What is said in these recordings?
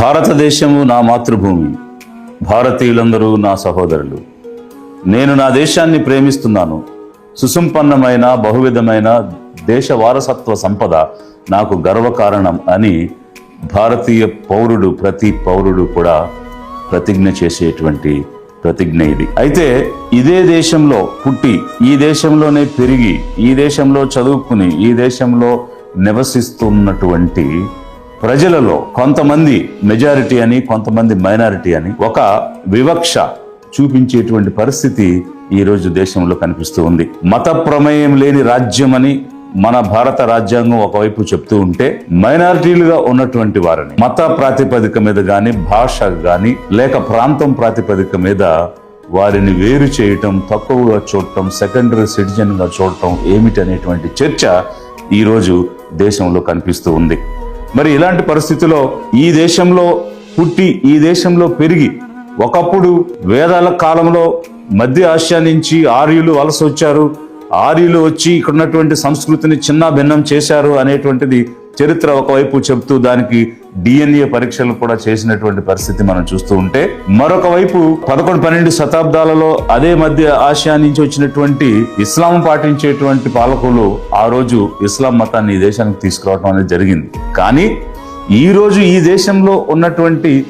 భారతదేశము నా మాతృభూమి. భారతీయులందరూ నా సహోదరులు. నేను నా దేశాన్ని ప్రేమిస్తున్నాను. సుసంపన్నమైన బహువిధమైన దేశ వారసత్వ సంపద నాకు గర్వకారణం అని భారతీయ పౌరుడు ప్రతి పౌరుడు కూడా ప్రతిజ్ఞ చేసేటువంటి ప్రతిజ్ఞ ఇది. అయితే ఇదే దేశంలో పుట్టి ఈ దేశంలోనే పెరిగి ఈ దేశంలో చదువుకుని ఈ దేశంలో నివసిస్తున్నటువంటి ప్రజలలో కొంతమంది మెజారిటీ అని కొంతమంది మైనారిటీ అని ఒక వివక్ష చూపించేటువంటి పరిస్థితి ఈరోజు దేశంలో కనిపిస్తూ ఉంది. మత ప్రమేయం లేని రాజ్యం అని మన భారత రాజ్యాంగం ఒకవైపు చెప్తూ ఉంటే మైనారిటీలుగా ఉన్నటువంటి వారిని మత ప్రాతిపదిక మీద కానీ భాష కానీ లేక ప్రాంతం ప్రాతిపదిక మీద వారిని వేరు చేయటం తక్కువగా చూడటం సెకండరీ సిటిజన్గా చూడటం ఏమిటి అనేటువంటి చర్చ ఈ రోజు దేశంలో కనిపిస్తూ ఉంది. మరి ఇలాంటి పరిస్థితిలో ఈ దేశంలో పుట్టి ఈ దేశంలో పెరిగి ఒకప్పుడు వేదాల కాలంలో మధ్య ఆసియా నుంచి ఆర్యులు వలస వచ్చారు. ఆర్యులు వచ్చి ఇక్కడ ఉన్నటువంటి సంస్కృతిని చిన్న భిన్నం చేశారు అనేటువంటిది చరిత్ర ఒకవైపు చెప్తూ దానికి డిఎన్ఏ పరీక్షలు కూడా చేసినటువంటి పరిస్థితి మనం చూస్తూ ఉంటే మరొక వైపు పదకొండు పన్నెండు శతాబ్దాలలో అదే మధ్య ఆసియా నుంచి వచ్చినటువంటి ఇస్లాం పాటించేటువంటి పాలకులు ఆ రోజు ఇస్లాం మతాన్ని ఈ దేశానికి తీసుకురావడం అనేది జరిగింది. కానీ ఈ రోజు ఈ దేశంలో ఉన్నటువంటి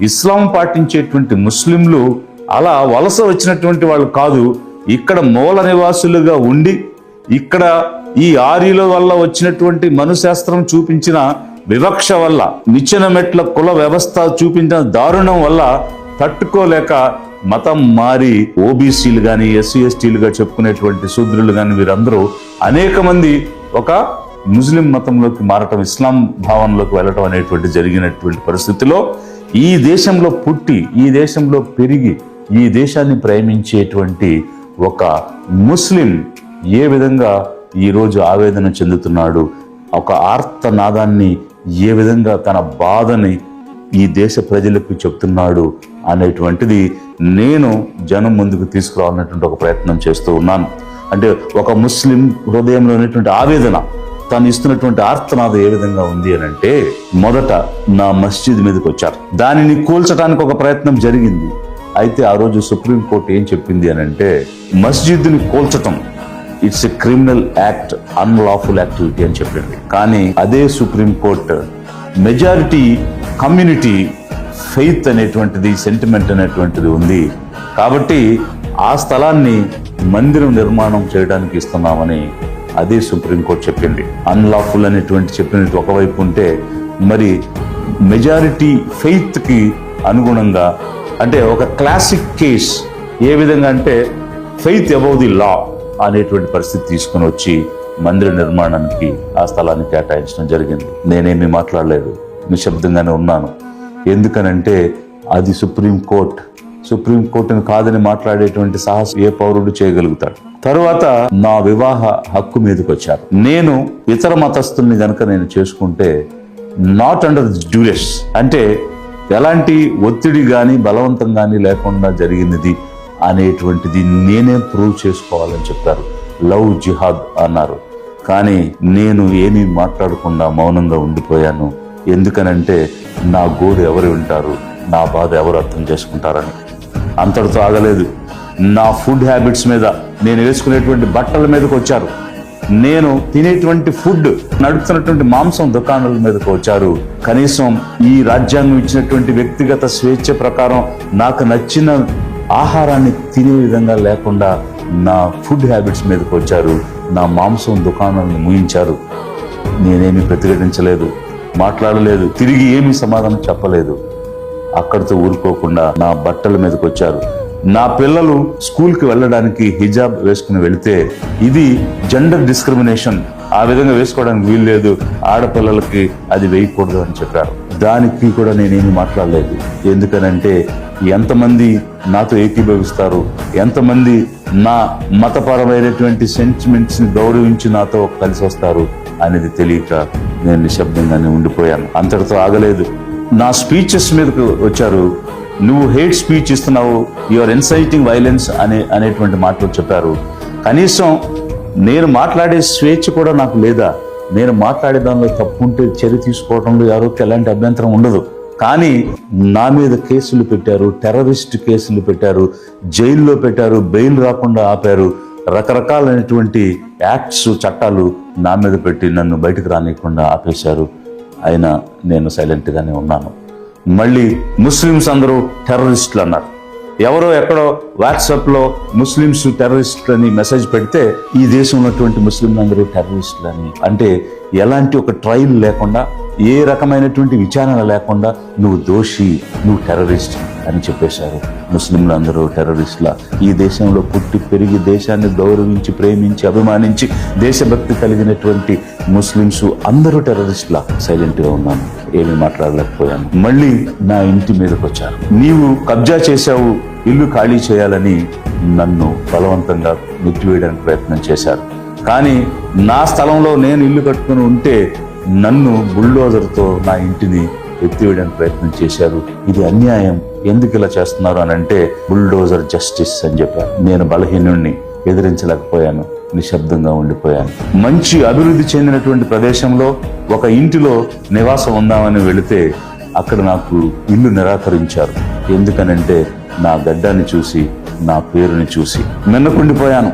ఇస్లాం పాటించేటువంటి ముస్లింలు అలా వలస వచ్చినటువంటి వాళ్ళు కాదు ఇక్కడ మూల నివాసులుగా ఉండి ఇక్కడ ఈ ఆర్యుల వల్ల వచ్చినటువంటి మనుశాస్త్రం చూపించిన వివక్ష వల్ల నిచ్చెన మెట్ల కుల వ్యవస్థ చూపించిన దారుణం వల్ల తట్టుకోలేక మతం మారి ఓబీసీలు కానీ ఎస్సీ ఎస్టీలుగా చెప్పుకునేటువంటి శూద్రులు కానీ వీరందరూ అనేక మంది ఒక ముస్లిం మతంలోకి మారటం ఇస్లాం భావనలోకి వెళ్ళటం అనేటువంటి జరిగినటువంటి పరిస్థితిలో ఈ దేశంలో పుట్టి ఈ దేశంలో పెరిగి ఈ దేశాన్ని ప్రేమించేటువంటి ఒక ముస్లిం ఏ విధంగా ఈరోజు ఆవేదన చెందుతున్నాడు ఒక ఆర్తనాదాన్ని ఏ విధంగా తన బాధని ఈ దేశ ప్రజలకు చెప్తున్నాడు అనేటువంటిది నేను జనం ముందుకు తీసుకురావాలన్నటువంటి ఒక ప్రయత్నం చేస్తూ ఉన్నాను. అంటే ఒక ముస్లిం హృదయంలో ఉన్నటువంటి ఆవేదన తను ఇస్తున్నటువంటి ఆర్తనాద ఏ విధంగా ఉంది అని అంటే మొదట నా మస్జిద్ మీదకి వచ్చారు. దానిని కూల్చడానికి ఒక ప్రయత్నం జరిగింది. అయితే ఆ రోజు సుప్రీంకోర్టు ఏం చెప్పింది అని అంటే మస్జిద్ని కూల్చటం. It's a criminal act unlawful activity అని చెప్పింది కానీ అదే Supreme Court majority community faith అనేటువంటిది సెంటిమెంట్ అనేటువంటిది ఉంది. కాబట్టి ఆ స్థలాన్ని మందిరం నిర్మాణం చేయడానికి ఇస్తున్నామని అదే సుప్రీంకోర్టు చెప్పింది. అన్లాఫుల్ అనేటువంటి చెప్పినట్టు ఒకవైపు ఉంటే మరి మెజారిటీ ఫెయిత్కి అనుగుణంగా అంటే ఒక క్లాసిక్ కేస్ ఏ విధంగా అంటే ఫెయిత్ అబౌ ది లా అనేటువంటి పరిస్థితి తీసుకుని వచ్చి మందిర నిర్మాణానికి ఆ స్థలాన్ని కేటాయించడం జరిగింది. నేనేమి మాట్లాడలేదు. నిశ్శబ్దంగానే ఉన్నాను. ఎందుకనంటే అది సుప్రీం కోర్ట్. కాదని మాట్లాడేటువంటి సాహసం ఏ పౌరుడు చేయగలుగుతాడు? తరువాత నా వివాహ హక్కు మీదకి వచ్చారు నేను ఇతర మతస్థుల్ని గనక నేను చేసుకుంటే నాట్ అండర్ డ్యూరెస్ అంటే ఎలాంటి ఒత్తిడి కానీ బలవంతం కానీ లేకుండా జరిగినది అనేటువంటిది నేనే ప్రూవ్ చేసుకోవాలని చెప్పారు. లవ్ జిహాద్ అన్నారు. కానీ నేను ఏమీ మాట్లాడకుండా మౌనంగా ఉండిపోయాను. ఎందుకనంటే నా గోడు ఎవరు వింటారు నా బాధ ఎవరు అర్థం చేసుకుంటారని. అంతటితో ఆగలేదు. నా ఫుడ్ హ్యాబిట్స్ మీద నేను వేసుకునేటువంటి బట్టల మీదకి వచ్చారు. నేను తినేటువంటి ఫుడ్ నడుపుతున్నటువంటి మాంసం దుకాణాల మీదకు వచ్చారు. కనీసం ఈ రాజ్యాంగం ఇచ్చినటువంటి వ్యక్తిగత స్వేచ్ఛ ప్రకారం నాకు నచ్చిన ఆహారాన్ని తినే విధంగా లేకుండా నా ఫుడ్ హ్యాబిట్స్ మీదకి వచ్చారు. నా మాంసం దుకాణాలను ముయించారు. నేనేమి ప్రతిఘటించలేదు మాట్లాడలేదు తిరిగి ఏమీ సమాధానం చెప్పలేదు. అక్కడితో ఊరుకోకుండా నా బట్టల మీదకి వచ్చారు. నా పిల్లలు స్కూల్కి వెళ్ళడానికి హిజాబ్ వేసుకుని వెళితే ఇది జెండర్ డిస్క్రిమినేషన్ ఆ విధంగా వేసుకోవడానికి వీలు లేదు. ఆడపిల్లలకి అది వేయకూడదు అని చెప్పారు. దానికి కూడా నేనేమి మాట్లాడలేదు. ఎందుకనంటే ఎంతమంది నాతో ఏకీభవిస్తారు ఎంతమంది నా మతపరమైనటువంటి సెంటిమెంట్స్ని గౌరవించి నాతో కలిసి వస్తారు అనేది తెలియక నేను నిశ్శబ్దంగానే ఉండిపోయాను. అంతటితో ఆగలేదు. నా స్పీచెస్ మీదకు వచ్చారు. నువ్వు హేట్ స్పీచ్ ఇస్తున్నావు. యువర్ ఇన్సైటింగ్ వైలెన్స్ అనే అనేటువంటి మాటలు చెప్పారు. కనీసం నేను మాట్లాడే స్వేచ్ఛ కూడా నాకు లేదా? నేను మాట్లాడే దానిలో తప్పు ఉంటే చర్య తీసుకోవడంలో ఎవరికి ఎలాంటి అభ్యంతరం ఉండదు. కానీ నా మీద కేసులు పెట్టారు టెర్రరిస్ట్ కేసులు పెట్టారు జైల్లో పెట్టారు బెయిల్ రాకుండా ఆపారు. రకరకాలైనటువంటి యాక్ట్స్ చట్టాలు నా మీద పెట్టి నన్ను బయటకు రానియకుండా ఆపేశారు. అయినా నేను సైలెంట్గానే ఉన్నాను. మళ్ళీ ముస్లిమ్స్ అందరూ టెర్రరిస్టులు అన్నారు. ఎవరో ఎక్కడో వాట్సాప్లో ముస్లిమ్స్ టెర్రరిస్టులు అని మెసేజ్ పెడితే ఈ దేశం ఉన్నటువంటి ముస్లింలు అందరూ టెర్రరిస్టులు అని అంటే ఎలాంటి ఒక ట్రయల్ లేకుండా ఏ రకమైనటువంటి విచారణ లేకుండా నువ్వు దోషి నువ్వు టెర్రరిస్ట్ అని చెప్పేశారు. ముస్లింలు అందరూ టెర్రరిస్ట్ల ఈ దేశంలో పుట్టి పెరిగి దేశాన్ని గౌరవించి ప్రేమించి అభిమానించి దేశభక్తి కలిగినటువంటి ముస్లిమ్స్ అందరూ టెర్రరిస్ట్ల సైలెంట్గా ఉన్నాను ఏమీ మాట్లాడలేకపోయాను మళ్ళీ నా ఇంటి మీదకి వచ్చారు నీవు కబ్జా చేశావు ఇల్లు ఖాళీ చేయాలని నన్ను బలవంతంగా నెట్టివేయడానికి ప్రయత్నం చేశారు. కానీ నా స్థలంలో నేను ఇల్లు కట్టుకుని ఉంటే నన్ను బుల్డోజర్తో నా ఇంటిని ఎత్తివేయడానికి ప్రయత్నం చేశారు. ఇది అన్యాయం. ఎందుకు ఇలా చేస్తున్నారు అని అంటే బుల్డోజర్ జస్టిస్ అని చెప్పారు. నేను బలహీనుణ్ణి ఎదిరించలేకపోయాను నిశ్శబ్దంగా ఉండిపోయాను. మంచి అభివృద్ధి చెందినటువంటి ప్రదేశంలో ఒక ఇంటిలో నివాసం ఉందామని వెళితే అక్కడ నాకు ఇల్లు నిరాకరించారు. ఎందుకనంటే నా గడ్డాన్ని చూసి నా పేరుని చూసి మిన్నకుండిపోయాను.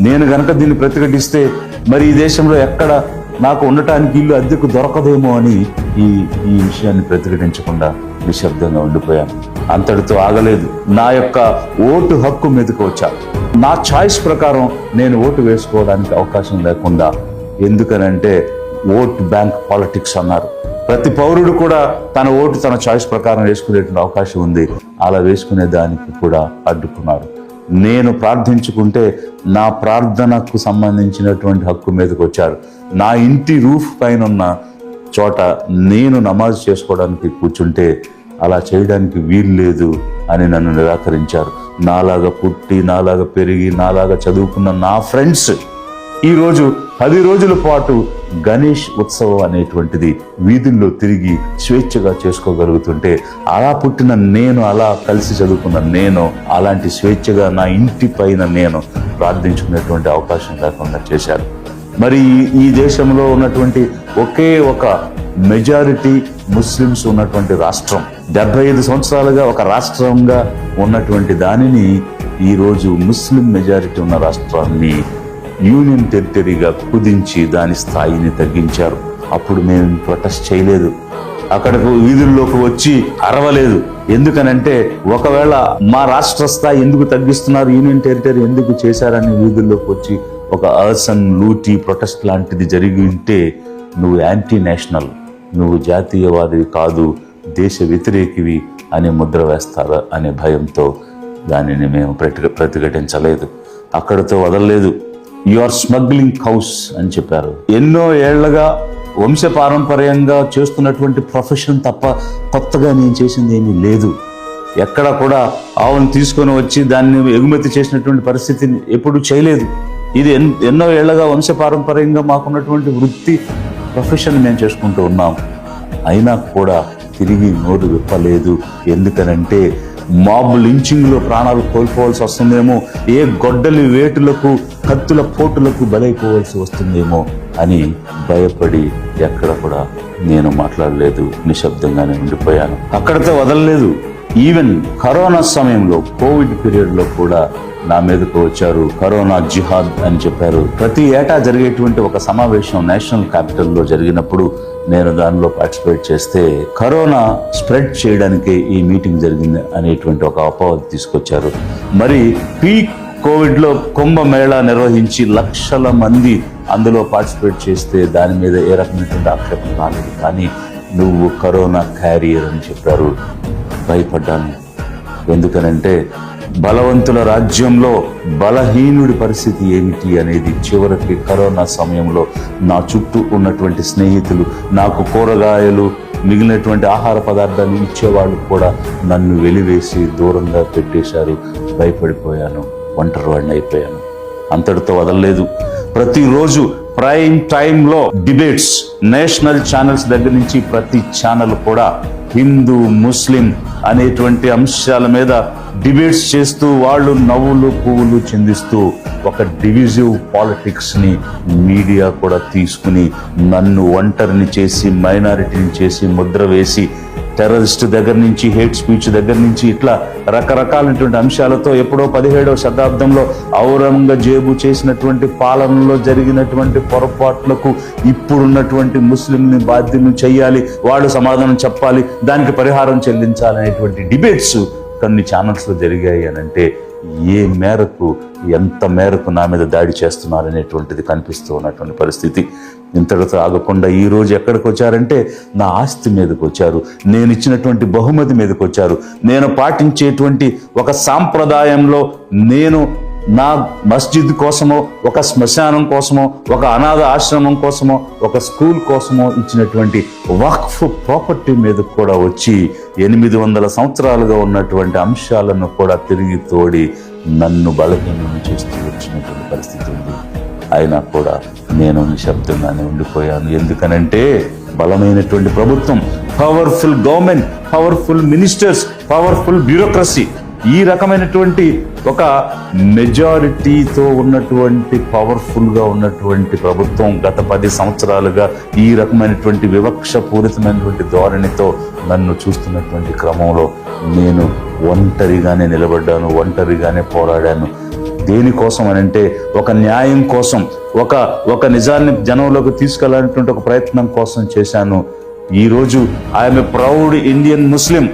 నేను గనక దీన్ని ప్రతిఘటిస్తే మరి ఈ దేశంలో ఎక్కడ నాకు ఉండటానికి ఇల్లు అద్దెకు దొరకదేమో అని ఈ ఈ విషయాన్ని ప్రతిఘటించకుండా నిశ్శబ్దంగా ఉండిపోయాను. అంతటితో ఆగలేదు. నా యొక్క ఓటు హక్కు మీదకి వచ్చారు నా చాయిస్ ప్రకారం నేను ఓటు వేసుకోవడానికి అవకాశం లేకుండా ఎందుకనంటే ఓట్ బ్యాంక్ పాలిటిక్స్ అన్నారు. ప్రతి పౌరుడు కూడా తన ఓటు తన చాయిస్ ప్రకారం వేసుకునేటువంటి అవకాశం ఉంది. అలా వేసుకునే దానికి కూడా అడ్డుకున్నారు. నేను ప్రార్థించుకుంటే నా ప్రార్థనకు సంబంధించినటువంటి హక్కు మీదకి వచ్చారు. నా ఇంటి రూఫ్ పైన ఉన్న చోట నేను నమాజ్ చేసుకోవడానికి కూర్చుంటే అలా చేయడానికి వీలు లేదు అని నన్ను నిరాకరించారు. నాలాగా పుట్టి నాలాగా పెరిగి నాలాగా చదువుకున్న నా ఫ్రెండ్స్ ఈరోజు పది రోజుల పాటు గణేష్ ఉత్సవం అనేటువంటిది వీధుల్లో తిరిగి స్వేచ్ఛగా చేసుకోగలుగుతుంటే అలా పుట్టిన నేను అలా కలిసి చదువుకున్న నేను అలాంటి స్వేచ్ఛగా నా ఇంటి పైన నేను ప్రార్థించుకునేటువంటి అవకాశం లేకుండా చేశారు. మరి ఈ- ఈ దేశంలో ఉన్నటువంటి ఒకే ఒక మెజారిటీ ముస్లిమ్స్ ఉన్నటువంటి రాష్ట్రం. డెబ్బై ఐదు సంవత్సరాలుగా ఒక రాష్ట్రంగా ఉన్నటువంటి దానిని ఈరోజు ముస్లిం మెజారిటీ ఉన్న రాష్ట్రాన్ని యూనియన్ టెరిటరీగా కుదించి దాని స్థాయిని తగ్గించారు. అప్పుడు మేము ప్రొటెస్ట్ చేయలేదు. అక్కడకు వీధుల్లోకి వచ్చి అరవలేదు. ఎందుకనంటే ఒకవేళ మా రాష్ట్ర స్థాయి ఎందుకు తగ్గిస్తున్నారు యూనియన్ టెరిటరీ ఎందుకు చేశారని వీధుల్లోకి వచ్చి ఒక అర్సన్ లూటీ ప్రొటెస్ట్ లాంటిది జరిగి ఉంటే నువ్వు యాంటీ నేషనల్. నువ్వు జాతీయవాదివి కాదు దేశ వ్యతిరేకివి అని ముద్ర వేస్తారా అనే భయంతో దానిని మేము ప్రతి ప్రతిఘటించలేదు. అక్కడితో వదలలేదు. యు ఆర్ స్మగ్లింగ్ హౌస్ అని చెప్పారు. ఎన్నో ఏళ్ళగా వంశపారంపర్యంగా చేస్తున్నటువంటి ప్రొఫెషన్ తప్ప కొత్తగా నేను చేసింది ఏమీ లేదు. ఎక్కడ కూడా ఆవును తీసుకొని వచ్చి దాన్ని ఎగుమతి చేసినటువంటి పరిస్థితిని ఎప్పుడు చేయలేదు. ఇది ఎన్- ఎన్నో ఏళ్ళగా వంశపారంపర్యంగా మాకున్నటువంటి వృత్తి ప్రొఫెషన్ మేము చేసుకుంటూ ఉన్నాం. అయినా కూడా తిరిగి నోరు విప్పలేదు. ఎందుకనంటే మాబ్ లించింగ్లో ప్రాణాలు కోల్పోవాల్సి వస్తుందేమో ఏ గొడ్డలి వేటులకు కత్తుల పోటులకు బలైపోవాల్సి వస్తుందేమో అని భయపడి ఎక్కడ కూడా నేను మాట్లాడలేదు. నిశ్శబ్దంగానే ఉండిపోయాను. అక్కడితో వదలలేదు. ఈవెన్ కరోనా సమయంలో కోవిడ్ పీరియడ్లో కూడా నా మీదకు వచ్చారు. కరోనా జిహాద్ అని చెప్పారు. ప్రతి ఏటా జరిగేటువంటి ఒక సమావేశం నేషనల్ క్యాపిటల్లో జరిగినప్పుడు నేను దానిలో పార్టిసిపేట్ చేస్తే కరోనా స్ప్రెడ్ చేయడానికి ఈ మీటింగ్ జరిగింది అనేటువంటి ఒక అపవాది తీసుకొచ్చారు. మరి పీక్ కోవిడ్లో కుంభమేళా నిర్వహించి లక్షల మంది అందులో పార్టిసిపేట్ చేస్తే దాని మీద ఏ రకమైనటువంటి ఆక్షేపం రాలేదు. కానీ నువ్వు కరోనా క్యారియర్ అని చెప్పారు. భయపడ్డాను. ఎందుకనంటే బలవంతుల రాజ్యంలో బలహీనుడి పరిస్థితి ఏమిటి అనేది చివరికి కరోనా సమయంలో నా చుట్టూ ఉన్నటువంటి స్నేహితులు నాకు కూరగాయలు మిగిలినటువంటి ఆహార పదార్థాలు ఇచ్చేవాళ్ళు కూడా నన్ను వెలివేసి దూరంగా పెట్టేశారు. భయపడిపోయాను. ఒంటరి వాడిని అయిపోయాను. అంతటితో వదలలేదు. ప్రతిరోజు ప్రైమ్ టైంలో డిబేట్స్ నేషనల్ ఛానల్స్ దగ్గర నుంచి ప్రతి ఛానల్ కూడా హిందూ ముస్లిం అనేటువంటి అంశాల మీద డిబేట్స్ చేస్తూ వాళ్ళు నవ్వులు పువ్వులు చెందిస్తూ ఒక డివిజివ్ పాలిటిక్స్ని మీడియా కూడా తీసుకుని నన్ను ఒంటరిని చేసి మైనారిటీని చేసి ముద్ర వేసి టెర్రరిస్ట్ దగ్గర నుంచి హేట్ స్పీచ్ దగ్గర నుంచి ఇట్లా రకరకాలైనటువంటి అంశాలతో ఎప్పుడో పదిహేడవ శతాబ్దంలో ఔరంగజేబు చేసినటువంటి పాలనలో జరిగినటువంటి పొరపాట్లకు ఇప్పుడున్నటువంటి ముస్లింని బాధ్యులు చేయాలి వాళ్ళు సమాధానం చెప్పాలి దానికి పరిహారం చెల్లించాలనేటువంటి డిబేట్స్ కొన్ని ఛానల్స్లో జరిగాయి అని అంటే ఏ మేరకు ఎంత మేరకు నా మీద దాడి చేస్తున్నారనేటువంటిది కనిపిస్తూ ఉన్నటువంటి పరిస్థితి. ఇంతటితో ఆగకుండా ఈ రోజు ఎక్కడికి వచ్చారంటే నా ఆస్తి మీదకి వచ్చారు. నేను ఇచ్చినటువంటి బహుమతి మీదకి వచ్చారు. నేను పాటించేటువంటి ఒక సాంప్రదాయంలో నేను నా మస్జిద్ కోసమో ఒక శ్మశానం కోసమో ఒక అనాథ ఆశ్రమం కోసమో ఒక స్కూల్ కోసమో ఇచ్చినటువంటి వక్ఫ్ ప్రాపర్టీ మీద కూడా వచ్చి ఎనిమిది వందల సంవత్సరాలుగా ఉన్నటువంటి అంశాలను కూడా తిరిగి తోడి నన్ను బలహీనం చేస్తూ వచ్చినటువంటి పరిస్థితి ఉంది. అయినా కూడా నేను నిశ్శబ్దంగానే ఉండిపోయాను. ఎందుకనంటే బలమైనటువంటి ప్రభుత్వం powerful government powerful ministers powerful bureaucracy ఈ రకమైనటువంటి ఒక మెజారిటీతో ఉన్నటువంటి పవర్ఫుల్గా ఉన్నటువంటి ప్రభుత్వం గత పది సంవత్సరాలుగా ఈ రకమైనటువంటి వివక్ష పూరితమైనటువంటి ధోరణితో నన్ను చూస్తున్నటువంటి క్రమంలో నేను ఒంటరిగానే నిలబడ్డాను ఒంటరిగానే పోరాడాను. దేనికోసం అని అంటే ఒక న్యాయం కోసం ఒక ఒక నిజాన్ని జనంలోకి తీసుకెళ్ళాలనేటువంటి ఒక ప్రయత్నం కోసం చేశాను. ఈ రోజు I'm a proud Indian Muslim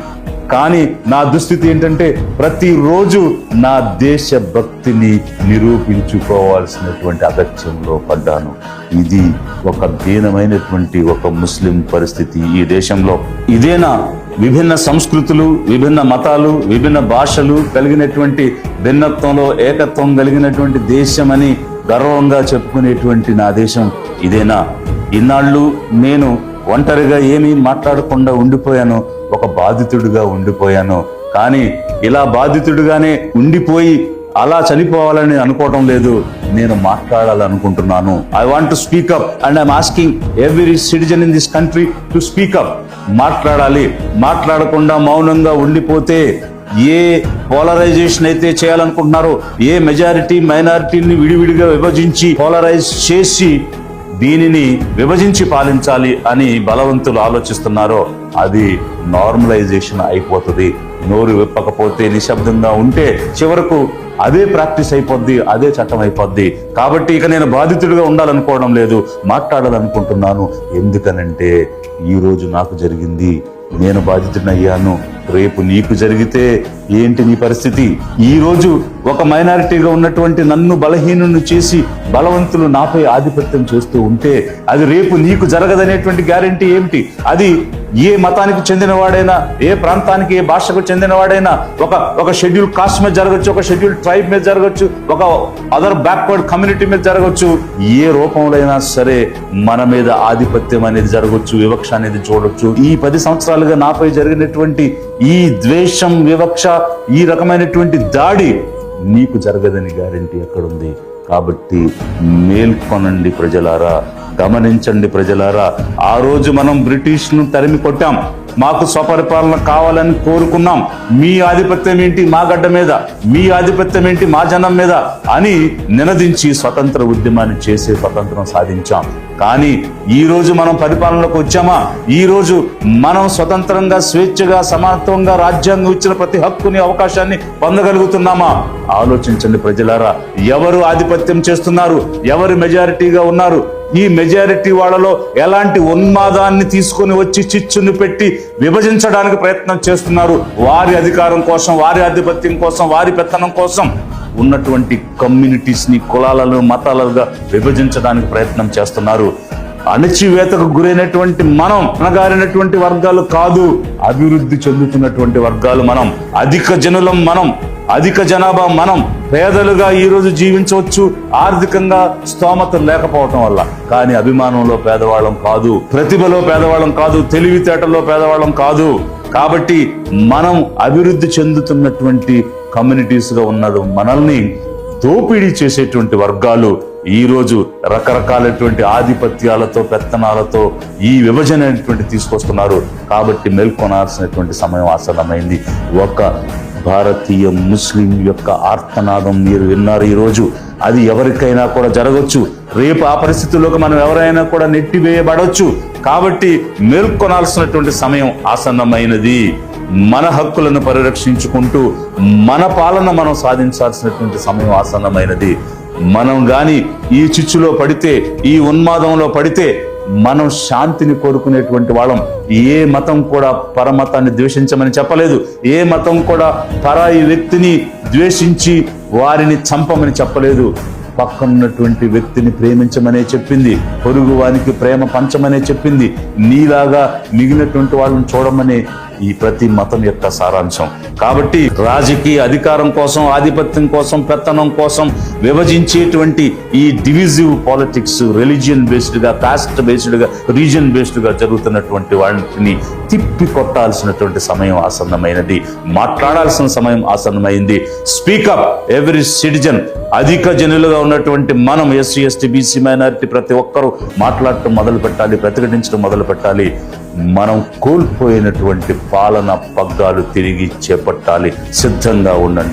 కానీ నా దుస్థితి ఏంటంటే ప్రతిరోజు నా దేశ భక్తిని నిరూపించుకోవాల్సినటువంటి అగత్యంలో పడ్డాను. ఇది ఒక దీనమైనటువంటి ఒక ముస్లిం పరిస్థితి ఈ దేశంలో. ఇదేనా? విభిన్న సంస్కృతులు విభిన్న మతాలు విభిన్న భాషలు కలిగినటువంటి భిన్నత్వంలో ఏకత్వం కలిగినటువంటి దేశం అని గర్వంగా చెప్పుకునేటువంటి నా దేశం ఇదేనా? ఇన్నాళ్ళు నేను ఒంటరిగా ఏమీ మాట్లాడకుండా ఉండిపోయాను ఒక బాధితుడిగా ఉండిపోయాను. కానీ ఇలా బాధితుడిగానే ఉండిపోయి అలా చనిపోవాలని అనుకోవటం లేదు నేను మాట్లాడాలనుకుంటున్నాను. I want to speak up and I'm asking every citizen in this country to speak up మాట్లాడాలి. మాట్లాడకుండా మౌనంగా ఉండిపోతే ఏ పోలరైజేషన్ అయితే చేయాలనుకుంటున్నారో ఏ మెజారిటీ మైనారిటీని విడివిడిగా విభజించి పోలరైజ్ చేసి దీనిని విభజించి పాలించాలి అని బలవంతులు ఆలోచిస్తున్నారో అది నార్మలైజేషన్ అయిపోతుంది. నోరు విప్పకపోతే నిశ్శబ్దంగా ఉంటే చివరకు అదే ప్రాక్టీస్ అయిపోద్ది అదే చట్టం అయిపోద్ది. కాబట్టి ఇక నేను బాధితుడిగా ఉండాలనుకోవడం లేదు మాట్లాడాలనుకుంటున్నాను. ఎందుకనంటే ఈ రోజు నాకు జరిగింది నేను బాధితుడిని అయ్యాను. రేపు నీకు జరిగితే ఏంటి నీ పరిస్థితి? ఈ రోజు ఒక మైనారిటీగా ఉన్నటువంటి నన్ను బలహీనుని చేసి బలవంతులు నాపై ఆధిపత్యం చేస్తూ ఉంటే అది రేపు నీకు జరగదనేటువంటి గ్యారంటీ ఏమిటి? అది ఏ మతానికి చెందినవాడైనా ఏ ప్రాంతానికి ఏ భాషకు చెందినవాడైనా ఒక ఒక షెడ్యూల్ కాస్ట్ మీద జరగచ్చు ఒక షెడ్యూల్ ట్రైబ్ మీద జరగచ్చు ఒక అదర్ బ్యాక్వర్డ్ కమ్యూనిటీ మీద జరగచ్చు. ఏ రూపంలో అయినా సరే మన మీద ఆధిపత్యం అనేది జరగచ్చు వివక్ష అనేది చూడొచ్చు. ఈ పది సంవత్సరాలుగా నాపై జరిగినటువంటి ఈ ద్వేషం వివక్ష ఈ రకమైనటువంటి దాడి నీకు జరగదని గ్యారంటీ ఎక్కడుంది? కాబట్టి మేల్కొనండి ప్రజలారా. గమనించండి ప్రజలారా ఆ రోజు మనం బ్రిటిష్ను తరిమి కొట్టాం. మాకు స్వపరిపాలన కావాలని కోరుకున్నాం. మీ ఆధిపత్యం ఏంటి? మా గడ్డ మీద. మీ ఆధిపత్యం ఏంటి? మా జనం మీద అని నినదించి స్వతంత్ర ఉద్యమాన్ని చేసే స్వతంత్రం సాధించాం. కానీ ఈ రోజు మనం పరిపాలనలోకి వచ్చామా? ఈ రోజు మనం స్వతంత్రంగా స్వేచ్ఛగా సమానత్వంగా రాజ్యాంగం ఇచ్చిన ప్రతి హక్కుని అవకాశాన్ని పొందగలుగుతున్నామా? ఆలోచించండి ప్రజలారా ఎవరు ఆధిపత్యం చేస్తున్నారు? ఎవరు మెజారిటీగా ఉన్నారు? ఈ మెజారిటీ వాళ్ళలో ఎలాంటి ఉన్మాదాన్ని తీసుకొని వచ్చి చిచ్చుని పెట్టి విభజించడానికి ప్రయత్నం చేస్తున్నారు. వారి అధికారం కోసం వారి ఆధిపత్యం కోసం వారి పెత్తనం కోసం ఉన్నటువంటి కమ్యూనిటీస్ని కులాలను మతాలుగా విభజించడానికి ప్రయత్నం చేస్తున్నారు. అణచివేతకు గురైనటువంటి మనం అనగారినటువంటి వర్గాలు కాదు అభివృద్ధి చెందుతున్నటువంటి వర్గాలు మనం అధిక జనులం మనం అధిక జనాభా మనం పేదలుగా ఈ రోజు జీవించవచ్చు ఆర్థికంగా స్తోమత లేకపోవటం వల్ల. కానీ అభిమానంలో పేదవాళ్ళం కాదు ప్రతిభలో పేదవాళ్ళం కాదు తెలివితేటల్లో పేదవాళ్ళం కాదు. కాబట్టి మనం అభివృద్ధి చెందుతున్నటువంటి కమ్యూనిటీస్గా ఉన్నది మనల్ని దోపిడీ చేసేటువంటి వర్గాలు ఈ రోజు రకరకాలైనటువంటి ఆధిపత్యాలతో పెత్తనాలతో ఈ విభజన అనేటువంటి తీసుకొస్తున్నారు. కాబట్టి మేల్కొనాల్సినటువంటి సమయం ఆసన్నమైంది. ఒక భారతీయ ముస్లిం యొక్క ఆర్తనాదం మీరు విన్నారు ఈ రోజు. అది ఎవరికైనా కూడా జరగవచ్చు రేపు ఆ పరిస్థితుల్లోకి మనం ఎవరైనా కూడా నెట్టివేయబడవచ్చు కాబట్టి మేల్కొనాల్సినటువంటి సమయం ఆసన్నమైనది. మన హక్కులను పరిరక్షించుకుంటూ మన పాలన మనం సాధించాల్సినటువంటి సమయం ఆసన్నమైనది. మనం గాని ఈ చిచ్చులో పడితే ఈ ఉన్మాదంలో పడితే మనం శాంతిని కోరుకునేటువంటి వాళ్ళం. ఏ మతం కూడా పరమతాన్ని ద్వేషించమని చెప్పలేదు. ఏ మతం కూడా పరాయి వ్యక్తిని ద్వేషించి వారిని చంపమని చెప్పలేదు. పక్కనున్నటువంటి వ్యక్తిని ప్రేమించమనే చెప్పింది. పొరుగు వానికి ప్రేమ పంచమనే చెప్పింది. నీలాగా మిగిలినటువంటి వాళ్ళని చూడమని ఈ ప్రతి మతం యొక్క సారాంశం. కాబట్టి రాజకీయ అధికారం కోసం ఆధిపత్యం కోసం పెత్తనం కోసం విభజించేటువంటి ఈ డివిజివ్ పాలిటిక్స్ రిలీజియన్ బేస్డ్గా కాస్ట్ బేస్డ్గా రీజియన్ బేస్డ్గా జరుగుతున్నటువంటి వాటిని తిప్పి కొట్టాల్సినటువంటి సమయం ఆసన్నమైనది. మాట్లాడాల్సిన సమయం ఆసన్నమైంది. స్పీకప్ ఎవ్రీ సిటిజన్ అధిక జనులుగా ఉన్నటువంటి మనం ఎస్సీ ఎస్టీ బీసీ మైనారిటీ ప్రతి ఒక్కరూ మాట్లాడటం మొదలు పెట్టాలి ప్రతిఘటించడం మొదలు పెట్టాలి మనం కోల్పోయినటువంటి పాలన పగ్గాలు తిరిగి చేపట్టాలి. సిద్ధంగా ఉండండి.